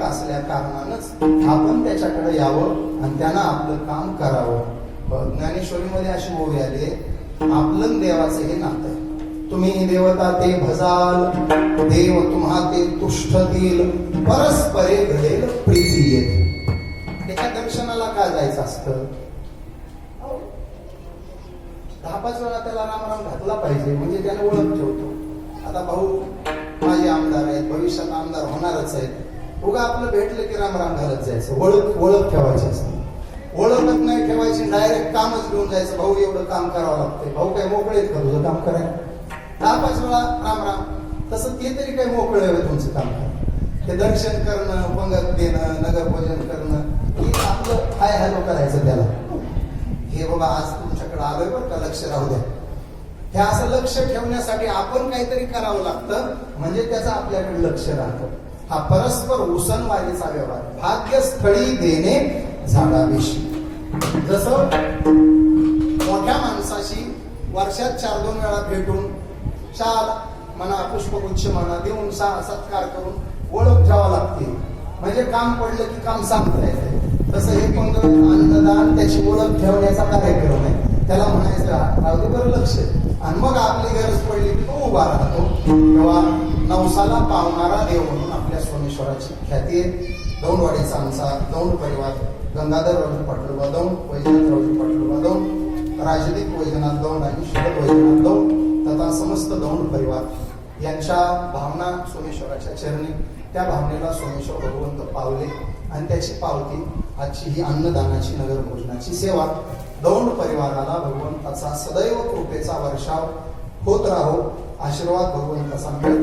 असल्या कारणानच आपण त्याच्याकडे यावं आणि त्यांना आपलं काम करावं. ज्ञानेश्वरीमध्ये अशी ओवी आली आपलं देवाचं हे नातं आहे. तुम्ही देवता ते भजाल देव तुम्हा ते तुष्टतील परस्परे घडेल प्रीती येत एका दर्शनाला काय जायचं असतं? दहा पाच वेळा त्याला रामराम घातला पाहिजे म्हणजे त्याने ओळख ठेवतो. आता भाऊ माझे आमदार आहेत भविष्यात आमदार होणारच आहेत. उगा आपलं भेटलं की रामराम घालत जायचं. ओळख ओळख ठेवायची असते. ओळखच नाही ठेवायची डायरेक्ट कामच घेऊन जायचं. भाऊ एवढं काम करावं लागतंय. भाऊ काय मोकळेत का तुझं काम करायला? दहा पाच वेळा राम राम. तसं ते तरी काय मोकळे आहे तुमचं काम करा ते दर्शन करणं पंगत देणं नगरपूजन करणं हे आपलं हाय हॅलो करायचं त्याला. हे बाबा आज तुमच्याकडे आलोय बरं का? लक्ष राहू द्या. हे असं लक्ष ठेवण्यासाठी आपण काहीतरी करावं लागतं. म्हणजे त्याचं आपल्याकडे लक्ष राहतं. हा परस्पर उसनवारीचा व्यवहार. भाग्यस्थळी देणे झाडाविषयी. जस मोठ्या माणसाशी वर्षात चार दोन वेळा भेटून चाल म्हणा पुष्पगुच्छ म्हणा देऊन सा सत्कार करून ओळख जावा लागते. म्हणजे काम पडलं की काम सांगता येते. तसं हे पंग अन्नदान त्याची ओळख ठेवण्याचा कार्यक्रम आहे. त्याला म्हणायचं राहू दे बरं लक्ष आणि मग आपली गरज पडली की तो उभा राहतो. किंवा नवसाला पावणारा देव म्हणून आपल्या सोमेश्वराची ख्याती आहे. दौंडवाडीचा आमचा दौंड परिवार गंगाधर राजू पाटील दौंड वैजनाथ राजू पाटील दौंड राजदीप वैजनाथ दौंड आणि शरद वैजनाथ दौंड तथा समस्त दौंड परिवार यांच्या भावना सोमेश्वराच्या चरणी. त्या भावनेला सोमेश्वर भगवंत पावले आणि त्याची पावती आजची ही अन्नदानाची नगर भोजनाची सेवा. दौंड परिवाराला भगवंताचा सदैव कृपेचा वर्षाव होत राहो. あしろはどこにかさんから